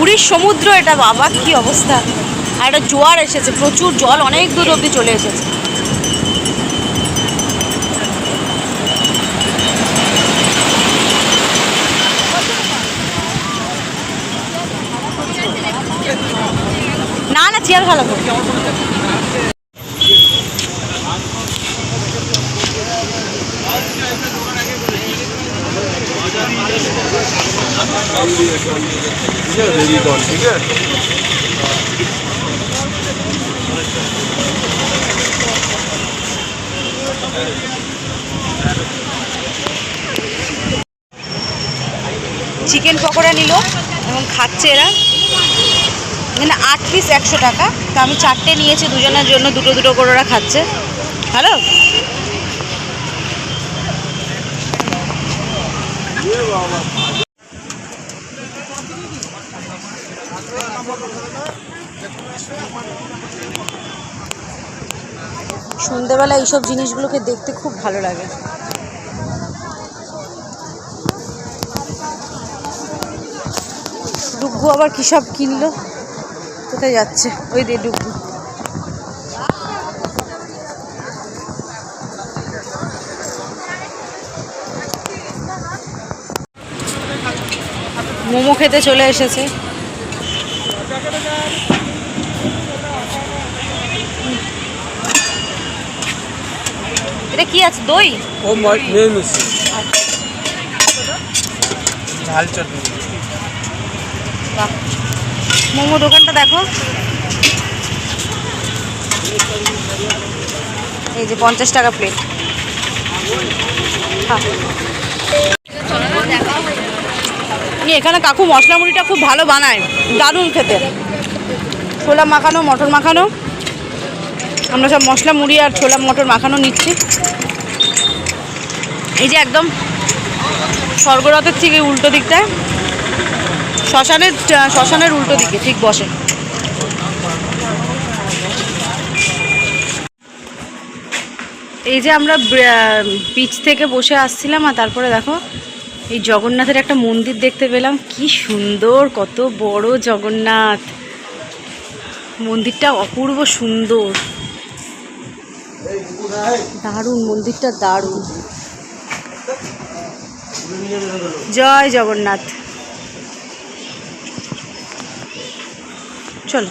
পুরীর সমুদ্র, এটা বাবা, কি অবস্থা? আর একটা জোয়ার এসেছে, প্রচুর জল, অনেক দূর অব্দি চলে এসেছে। না না, চেয়ার ভালো চিকেন পকোড়া নিল এবং খাচ্ছে এরা। মানে আট পিস একশো টাকা। তো আমি চারটে নিয়েছি, দুজনের জন্য দুটো দুটো করে ওরা খাচ্ছে। হ্যালো সন্ধেবেলা এইসব জিনিসগুলোকে দেখতে খুব ভালো লাগে। ডুগ্গু আবার কী সব কিনলো? কোথায় যাচ্ছে? ওই দিয়ে ডুগ্গু মোমো খেতে চলে এসেছে। এটা কি আছে? দই? ও মিরমিশ ঝাল চটনি। মোমো দোকানটা দেখো। এই যে পঞ্চাশ টাকা প্লেট হ্যাঁ। এখানে কাকু মশলা মুড়িটা খুব ভালো বানায়, দারুণ খেতে। ছোলা মাখানো, মটর মাখানো। আমরা সব মশলা মুড়ি আর ছোলা মটর মাখানো নিচ্ছি। এই যে একদম স্বর্গরথের থেকে উল্টো দিকটায়। শ্মশানের শ্মশানের উল্টো দিকে ঠিক বসে। এই যে আমরা বিচ থেকে বসে আসছিলাম আর তারপরে দেখো এই জগন্নাথের একটা মন্দির দেখতে পেলাম। কি সুন্দর, কত বড় জগন্নাথ। মন্দিরটা অপূর্ব সুন্দর। দারুণ, মন্দিরটা দারুণ। জয় জগন্নাথ। চলো।